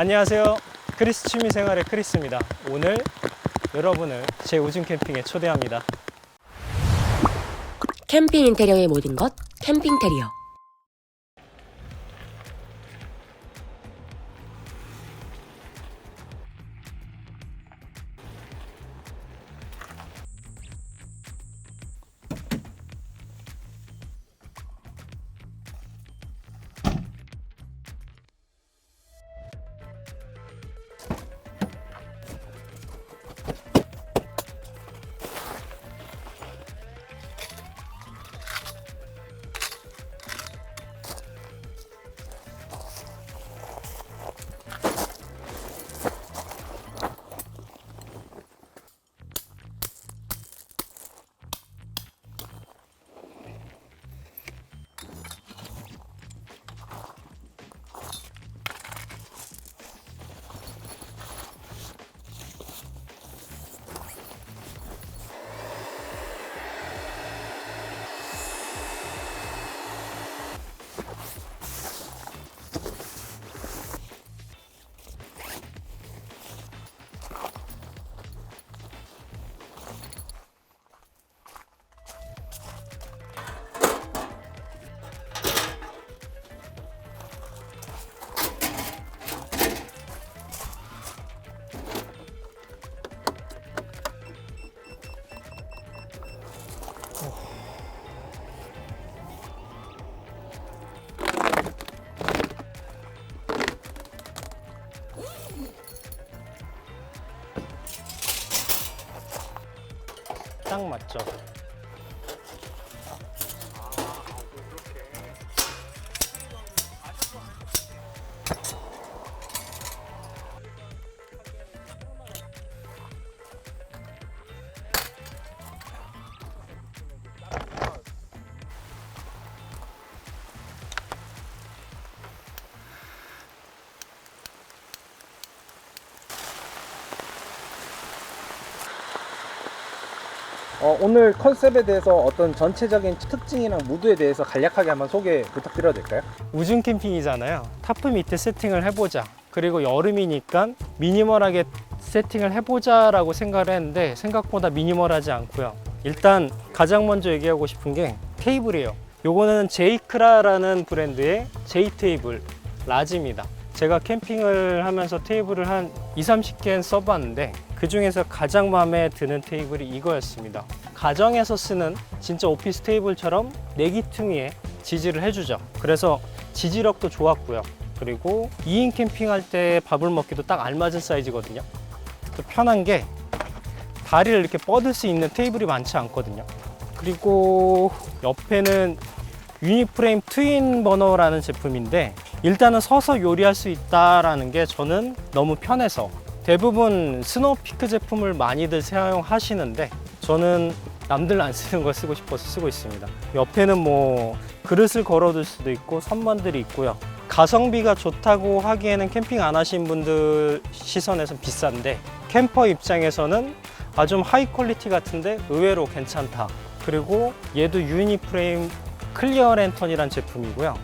안녕하세요. 크리스 취미생활의 크리스입니다. 오늘 여러분을 제 우중 캠핑에 초대합니다. 캠핑 인테리어의 모든 것 캠핑 테리어 딱 맞죠? 어, 오늘 컨셉에 대해서 어떤 전체적인 특징이랑 무드에 대해서 간략하게 한번 소개 부탁드려도 될까요? 우중 캠핑이잖아요. 타프 밑에 세팅을 해보자. 그리고 여름이니까 미니멀하게 세팅을 해보자 라고 생각을 했는데 생각보다 미니멀하지 않고요. 일단 가장 먼저 얘기하고 싶은 게 테이블이에요. 요거는 제이크라라는 브랜드의 제이 테이블 라지입니다. 제가 캠핑을 하면서 테이블을 한 2, 30개는 써봤는데 그 중에서 가장 마음에 드는 테이블이 이거였습니다. 가정에서 쓰는 진짜 오피스 테이블처럼 내기퉁이에 지지를 해주죠. 그래서 지지력도 좋았고요. 그리고 2인 캠핑할 때 밥을 먹기도 딱 알맞은 사이즈거든요. 또 편한 게 다리를 이렇게 뻗을 수 있는 테이블이 많지 않거든요. 그리고 옆에는 유니프레임 트윈 버너라는 제품인데 일단은 서서 요리할 수 있다라는 게 저는 너무 편해서 대부분 스노우피크 제품을 많이들 사용하시는데 저는 남들 안 쓰는 걸 쓰고 싶어서 쓰고 있습니다. 옆에는 뭐 그릇을 걸어둘 수도 있고 선반들이 있고요. 가성비가 좋다고 하기에는 캠핑 안 하신 분들 시선에선 비싼데 캠퍼 입장에서는 아 좀 하이 퀄리티 같은데 의외로 괜찮다. 그리고 얘도 유니프레임 클리어 랜턴이란 제품이고요.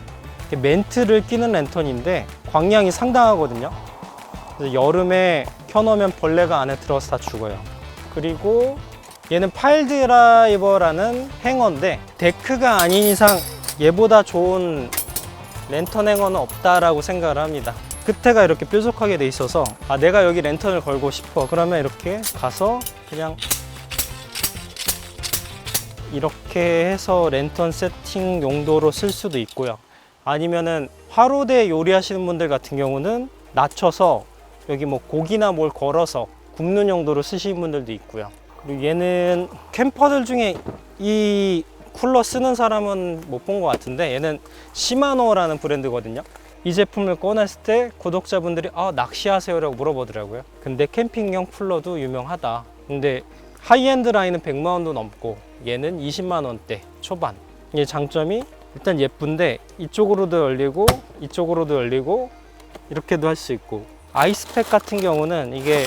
멘트를 끼는 랜턴인데 광량이 상당하거든요. 여름에 켜놓으면 벌레가 안에 들어서 다 죽어요. 그리고 얘는 파일 드라이버라는 행어인데 데크가 아닌 이상 얘보다 좋은 랜턴 행어는 없다라고 생각을 합니다. 끝에가 이렇게 뾰족하게 돼 있어서 아 내가 여기 랜턴을 걸고 싶어 그러면 이렇게 가서 그냥 이렇게 해서 랜턴 세팅 용도로 쓸 수도 있고요. 아니면은 화로대 요리하시는 분들 같은 경우는 낮춰서 여기 뭐 고기나 뭘 걸어서 굽는 용도로 쓰시는 분들도 있고요. 그리고 얘는 캠퍼들 중에 이 쿨러 쓰는 사람은 못 본 것 같은데 얘는 시마노라는 브랜드거든요. 이 제품을 꺼냈을 때 구독자분들이 아 낚시하세요라고 물어보더라고요. 근데 캠핑용 쿨러도 유명하다. 근데 하이엔드 라인은 100만 원도 넘고 얘는 20만 원대 초반. 이 장점이 일단 예쁜데 이쪽으로도 열리고 이쪽으로도 열리고 이렇게도 할 수 있고 아이스팩 같은 경우는 이게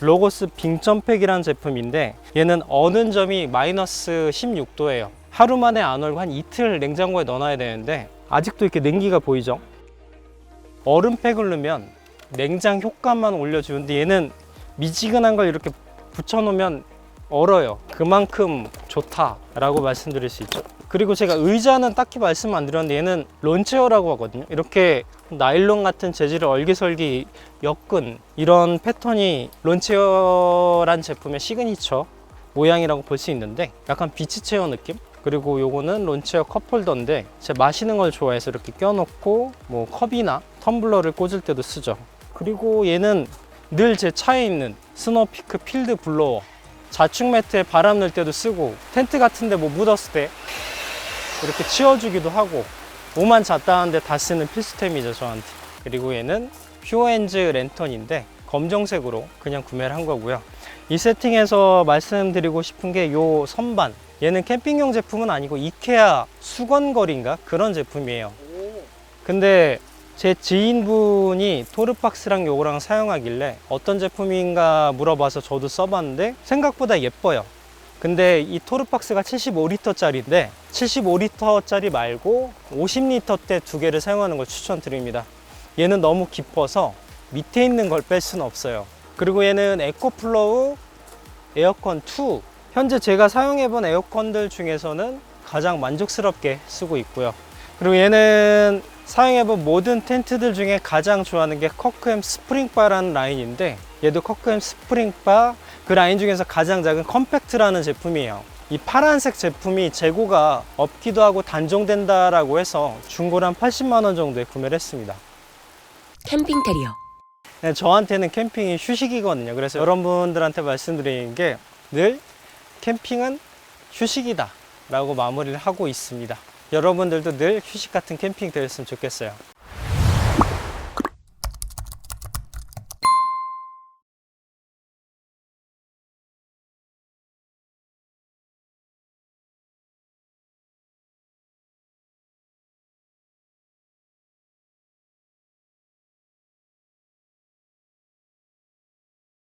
로고스 빙점팩이라는 제품인데 얘는 어는 점이 마이너스 16도예요. 하루 만에 안 얼고 한 이틀 냉장고에 넣어놔야 되는데 아직도 이렇게 냉기가 보이죠? 얼음팩을 넣으면 냉장 효과만 올려주는데 얘는 미지근한 걸 이렇게 붙여놓으면 얼어요. 그만큼 좋다라고 말씀드릴 수 있죠. 그리고 제가 의자는 딱히 말씀 안 드렸는데 얘는 론체어라고 하거든요. 이렇게 나일론 같은 재질을 얼기설기 엮은 이런 패턴이 론체어란 제품의 시그니처 모양이라고 볼 수 있는데 약간 비치 체어 느낌? 그리고 요거는 론체어 컵홀더인데 제가 마시는 걸 좋아해서 이렇게 껴놓고 뭐 컵이나 텀블러를 꽂을 때도 쓰죠. 그리고 얘는 늘 제 차에 있는 스노피크 필드 블로워 자축 매트에 바람 넣을 때도 쓰고 텐트 같은데 뭐 묻었을 때 이렇게 치워주기도 하고 오만 잤다 하는데 다 쓰는 필수템이죠 저한테. 그리고 얘는 퓨어엔즈 랜턴인데 검정색으로 그냥 구매를 한 거고요. 이 세팅에서 말씀드리고 싶은 게 요 선반. 얘는 캠핑용 제품은 아니고 이케아 수건거리인가? 그런 제품이에요. 근데 제 지인분이 토르박스랑 요거랑 사용하길래 어떤 제품인가 물어봐서 저도 써봤는데 생각보다 예뻐요 근데 이 토르박스가 75리터짜리인데 75리터짜리 말고 50리터대 두 개를 사용하는 걸 추천드립니다. 얘는 너무 깊어서 밑에 있는 걸 뺄 수는 없어요. 그리고 얘는 에코플로우 에어컨 2 현재 제가 사용해본 에어컨들 중에서는 가장 만족스럽게 쓰고 있고요. 그리고 얘는 사용해본 모든 텐트들 중에 가장 좋아하는 게 커크햄 스프링바라는 라인인데 얘도 커크햄 스프링바 그 라인 중에서 가장 작은 컴팩트라는 제품이에요 이 파란색 제품이 재고가 없기도 하고 단종된다라고 해서 중고로 한 80만 원 정도에 구매를 했습니다 캠핑 테리어. 네, 저한테는 캠핑이 휴식이거든요. 그래서 여러분들한테 말씀드리는 게 늘 캠핑은 휴식이다 라고 마무리를 하고 있습니다. 여러분들도 늘 휴식 같은 캠핑 되었으면 좋겠어요.